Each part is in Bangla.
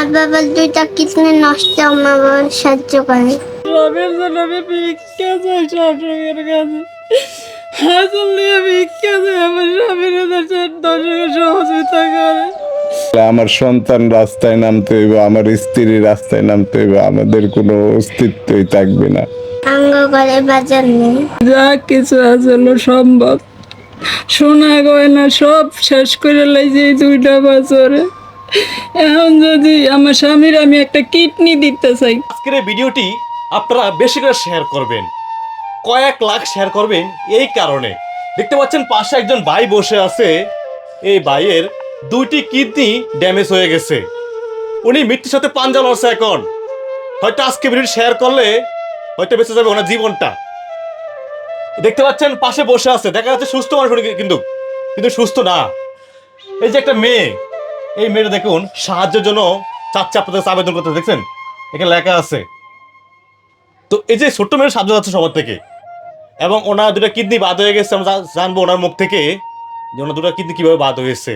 আমার বাবার দুইটা কিডনি নষ্ট আমার বাবার সাহায্য করে। সবের জন্য আমি ভিক্ষা চাই শাশুড়ির কাছে আসলে ভিক্ষা চাই আমার স্বামীর দর্শকের সহযোগিতা করে আমার সন্তান রাস্তায় নামতে হইব আমার স্ত্রী রাস্তায় নামতে হইব আমাদের কোনো অস্তিত্বই থাকবে না। আঙ্গ করে বাজার নেই। যা কিছু আসলে সম্ভব সোনা গয়না সব শেষ করে লাইছে এই দুইটা বছরে। এখন যদি আমার স্বামীর আমি একটা কিডনি দিতে চাই। আজকের ভিডিওটি আপনারা বেশি করে শেয়ার করবেন। কয়েক লাখ শেয়ার করবেন এই কারণে। দেখতে পাচ্ছেন পাশে একজন ভাই বসে আছে। এই ভাইয়ের দুইটি কিডনি ড্যামেজ হয়ে গেছে। উনি মৃত্যুর সাথে পাঞ্জা লড়ছে এখন। হয়তো আজকে ভিডিও শেয়ার করলে হয়তো বেঁচে যাবে ওনার জীবনটা। দেখতে পাচ্ছেন পাশে বসে আছে। দেখা যাচ্ছে সুস্থ মানুষ কিন্তু কিন্তু সুস্থ না। এই যে একটা মেয়ে। এই মেয়েটা দেখুন সাহায্যের জন্য চাচ্ছে আপনাদের কাছে আবেদন করতে দেখছেন? এখানে লেখা আছে। তো এই যে ছোট্ট মেয়ের সাহায্য যাচ্ছে সবার থেকে এবং ওনার দুটো কিডনি বাদ হয়ে গেছে আমরা জানব ওনার মুখ থেকে যে ওনার দুটো কিডনি কীভাবে বাদ হয়েছে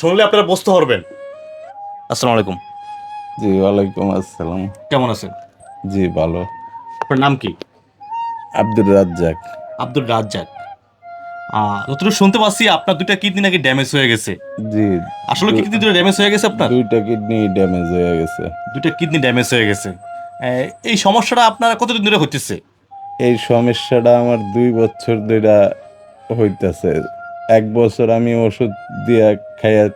শুনলে আপনারা বুঝতে পারবেন। আসসালামু আলাইকুম। জি ওয়ালাইকুম আসসালাম। কেমন আছেন? জি ভালো। আপনার নাম কি? আব্দুর রাজ্জাক। আব্দুল রাজ্জাক। যতটুকু শুনতে পাচ্ছি আপনার দুটা কিডনি নাকি ড্যামেজ হয়ে গেছে। জি। আসলে কি কিডনি দুটো ড্যামেজ হয়ে গেছে আপনার? দুইটা কিডনি ড্যামেজ হয়ে গেছে। দুটা কিডনি ড্যামেজ হয়ে গেছে। এই সমস্যাটা আপনার কতদিন ধরে হচ্ছে এই সমস্যাটা আমার দুই বছর ধরে হইতাছে। এক বছর আমি ওষুধ দিয়া খাইয়া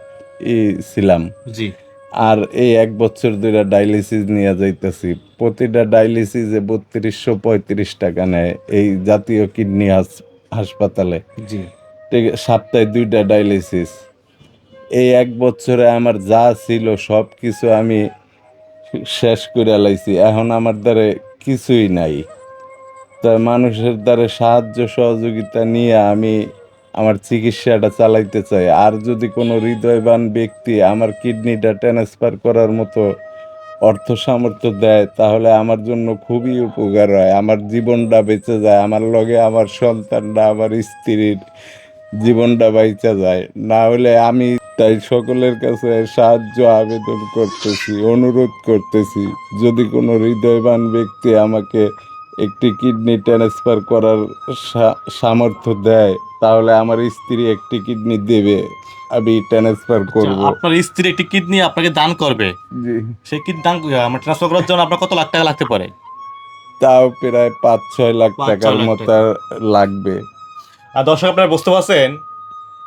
ছিলাম জি। আর এই এক বছর ধরে ডায়ালিসিস নিয়ে যাইতেছি। প্রতিটা ডায়ালিসিসে বত্রিশশো পঁয়ত্রিশ টাকা নেয়। এই জাতীয় কিডনি হাসপাতালে ঠিক সপ্তাহে দুইটা ডায়ালিসিস। এই এক বছরে আমার যা ছিল সব কিছু আমি শেষ করে লাইছি। এখন আমার দ্বারে কিছুই নাই। তা মানুষের দ্বারা সাহায্য সহযোগিতা নিয়ে আমি আমার চিকিৎসাটা চালাইতে চাই। আর যদি কোনো হৃদয়বান ব্যক্তি আমার কিডনিটা ট্রান্সফার করার মতো অর্থ সামর্থ্য দেয়, তাহলে আমার জন্য খুবই উপকার হয়। আমার জীবনটা বেঁচে যায়, আমার লগে আমার সন্তানটা আমার স্ত্রীর জীবনটা বাইচা যায়। না হলে আমি তাই সকলের কাছে সাহায্য, আবেদন করতেছি, অনুরোধ করতেছি, যদি কোনো হৃদয়বান ব্যক্তি আমাকে একটি কিডনি ট্রান্সফার করার সামর্থ্য দেয় তাহলে আমার স্ত্রী একটি কিডনি দেবে আমি ট্রান্সফার করব। আচ্ছা, আপনার স্ত্রী একটি কিডনি আপনাকে দান করবে? জি। সেই কিডনি দান আমার ট্রান্সফার করার জন্য আপনার কত লাখ টাকা লাগতে পারে? তাও প্রায় পাঁচ ছয় লাখ টাকার মতো লাগবে। আর দর্শক আপনারা বুঝতে পারছেন?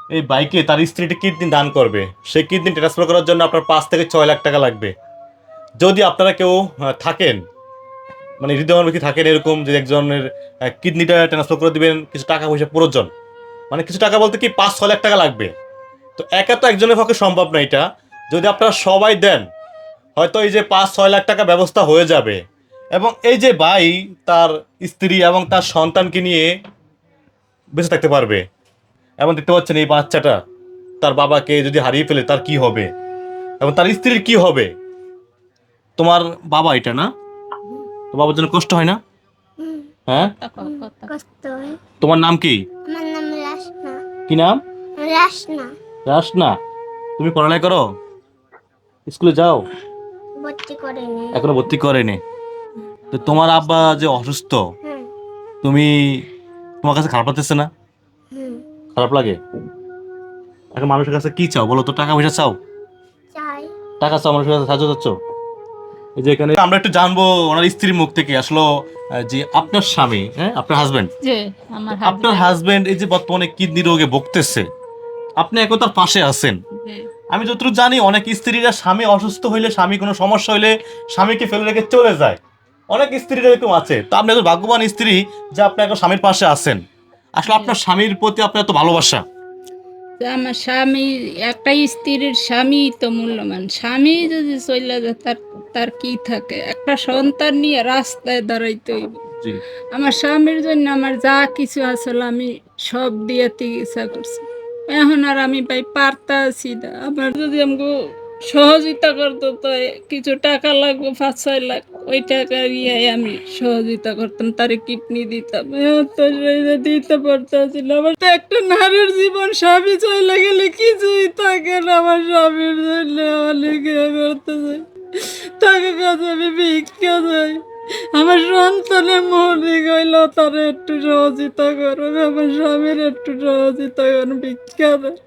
এই বাইকে তার স্ত্রীটি কিডনি দান করবে। সেই কিডনি ট্রান্সফার করার জন্য আপনার পাঁচ থেকে ছয় লাখ টাকা লাগবে। যদি আপনারা কেউ থাকেন মানে হৃদয় ব্যক্তি থাকেন এরকম যে একজনের কিডনিটা ট্রান্সফার করে দিবেন কিছু টাকা পয়সা প্রয়োজন মানে কিছু টাকা বলতে কি পাঁচ ছয় লাখ টাকা লাগবে। তো একা তো একজনের পক্ষে সম্ভব না এটা। যদি আপনারা সবাই দেন হয়তো এই যে পাঁচ ছয় লাখ টাকা ব্যবস্থা হয়ে যাবে। এবং এই যে ভাই তার স্ত্রী এবং তার সন্তানকে নিয়ে বেঁচে থাকতে পারবে। এবং দেখতে পাচ্ছেন এই বাচ্চাটা তার বাবাকে যদি হারিয়ে ফেলে তার কি হবে? এবং তার স্ত্রীর কি হবে? তোমার বাবা এটা না? তো বাবার জন্য কষ্ট হয় না? হ্যাঁ। তোমার নাম কি? কি নাম? রাসনা। রাসনা তুমি পড়ালেখা করো? স্কুলে যাও। ভর্তি করেনি এখনও ভর্তি করেনি। তো তোমার আব্বা যে অসুস্থ তুমি তোমার কাছে খারাপ লাগতেছে না? খারাপ লাগে? এখন মানুষের কাছে কি চাও? বলো তো টাকা পয়সা চাও? টাকা চাও মানুষের কাছে সাহায্য চাচ্ছ? যে এখানে আমরা একটু জানব ওনার স্ত্রীর মুখ থেকে আসলে যে আপনার স্বামী হ্যাঁ আপনার হাজবেন্ড আপনার হাজবেন্ড এই যে বর্তমানে কিডনি রোগে ভুগতেছে আপনি এখন তার পাশে আছেন। আমি যতটুকু জানি অনেক স্ত্রীরা স্বামী অসুস্থ হইলে স্বামী কোনো সমস্যা হইলে স্বামীকে ফেলে রেখে চলে যায়। অনেক স্ত্রীরা এরকম আছে। তো আপনি একজন ভাগ্যবান স্ত্রী যে আপনি এখন স্বামীর পাশে আছেন। আসলে আপনার স্বামীর প্রতি আপনার এত ভালোবাসা? আমার স্বামী একটা স্ত্রীর স্বামী তো মূল্যবান। স্বামী যদি চলে যায় তার তার কি থাকে? একটা সন্তান নিয়ে রাস্তায় দাঁড়াইতে হইব। আমার স্বামীর জন্য আমার যা কিছু আসলে আমি সব দিয়ে চিকিৎসা করছি। এখন আর আমি ভাই পারতা আছি না। আমার যদি আমাকে সহযোগিতা করতো তো কিছু টাকা লাগবে পাঁচ ছয় লাখ ওই টাকা নিয়ে আমি সহযোগিতা করতাম তারে কিডনি দিতাম। দিতে পারতাছি না। আমার তো একটা নারীর জীবন স্বামী চলে গেলে কিছুই থাকে না আমার স্বামীর জন্য। অনেক করতেছে। তাকে কাছে আমি ভিক্ষা যাই আমার সন্তানের মনে গইল তার একটু সহযোগিতা করো আমার স্বামীর একটু সহযোগিতা করো ভিক্ষা দেয়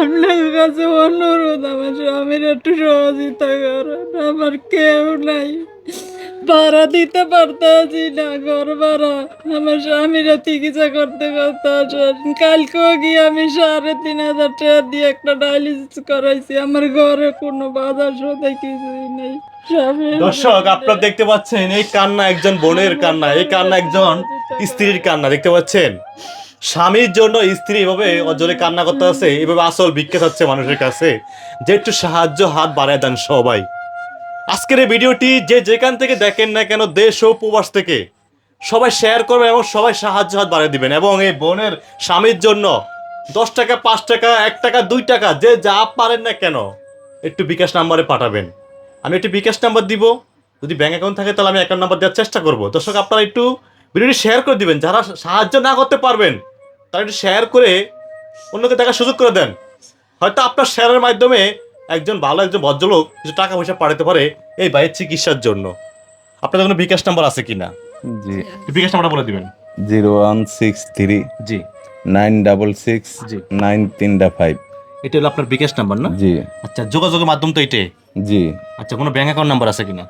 আপনার কাছে অনুরোধ, আমার স্বামীর একটু সহযোগিতা করেন আমার কেউ নাই। ভাড়া দিতে পারতাছি না ঘর ভাড়া। আমার স্বামীরা চিকিৎসা করতে করতে কালকেও গিয়ে আমি সাড়ে তিন হাজার টাকা দিয়ে একটা ডায়ালিসিস করাইছি। আমার ঘরে কোনো বাজার সদাই কিছুই নেই। দর্শক আপনারা দেখতে পাচ্ছেন এই কান্না একজন বোনের কান্না এই কান্না একজন স্ত্রীর কান্না দেখতে পাচ্ছেন? স্বামীর জন্য স্ত্রী এভাবে অজরে কান্না করতে আছে এভাবে আসল ভিক্ষা চাচ্ছে মানুষের কাছে। যে একটু সাহায্য হাত বাড়ায় দেন সবাই। আজকের এই ভিডিওটি যে যেখান থেকে দেখেন না কেন দেশ ও প্রবাস থেকে সবাই শেয়ার করবেন এবং সবাই সাহায্য হাত বাড়িয়ে দিবেন। এবং এই বোনের স্বামীর জন্য দশ টাকা, পাঁচ টাকা, এক টাকা, দুই টাকা, যে যা পারেন না কেন, একটু বিকাশ নাম্বারে পাঠাবেন। আমি একটু বিকাশ নাম্বার দিব। যদি ব্যাঙ্ক অ্যাকাউন্ট থাকে তাহলে আমি অ্যাকাউন্ট নাম্বার দেওয়ার চেষ্টা করব। দর্শক, আপনারা একটু ভিডিওটি শেয়ার করে দিবেন। যারা সাহায্য না করতে পারবেন, তারা একটু শেয়ার করে অন্যকে দেখার সুযোগ করে দেন। হয়তো আপনার শেয়ারের মাধ্যমে একজন ভালো একজন ভদ্রলোক কিছু টাকা পয়সা পাঠাতে পারে এই ভাইয়ের চিকিৎসার জন্য। আপনাদের কোনো বিকাশ নাম্বার আছে কি না জি বিকাশ নাম্বারটা বলে দিবেন। জিরো ওয়ান সিক্স থ্রি জি। নাইন ডাবল সিক্স জি। নাইন তিনটা ফাইভ। এটা হলো আপনার বিকাশ নাম্বার না? জি। আচ্ছা যোগাযোগের মাধ্যম তো এটাই। জি। আচ্ছা কোনো ব্যাঙ্ক অ্যাকাউন্ট নাম্বার আছে কিনা?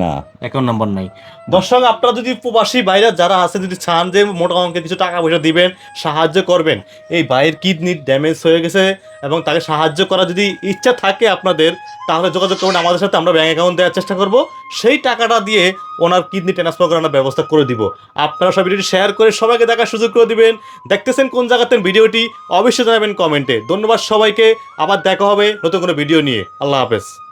না। অ্যাকাউন্ট নাম্বার নাই। দর্শক আপনারা যদি প্রবাসী ভাইরা যারা আছে যদি চান যে মোটা অঙ্কের কিছু টাকা পয়সা দিবেন সাহায্য করবেন এই ভাইয়ের কিডনি ড্যামেজ হয়ে গেছে এবং তাকে সাহায্য করার যদি ইচ্ছা থাকে আপনাদের তাহলে যোগাযোগ করবেন আমাদের সাথে আমরা ব্যাঙ্ক অ্যাকাউন্ট দেওয়ার চেষ্টা করব। সেই টাকাটা দিয়ে ওনার কিডনি ট্রান্সফার করানোর ব্যবস্থা করে দিব। আপনারা সব ভিডিওটি শেয়ার করে সবাইকে দেখার সুযোগ করে দিবেন। দেখতেছেন কোন জায়গাতে ভিডিওটি অবশ্যই জানাবেন কমেন্টে ধন্যবাদ সবাইকে। আবার দেখা হবে নতুন কোনো ভিডিও নিয়ে। আল্লাহ হাফেজ।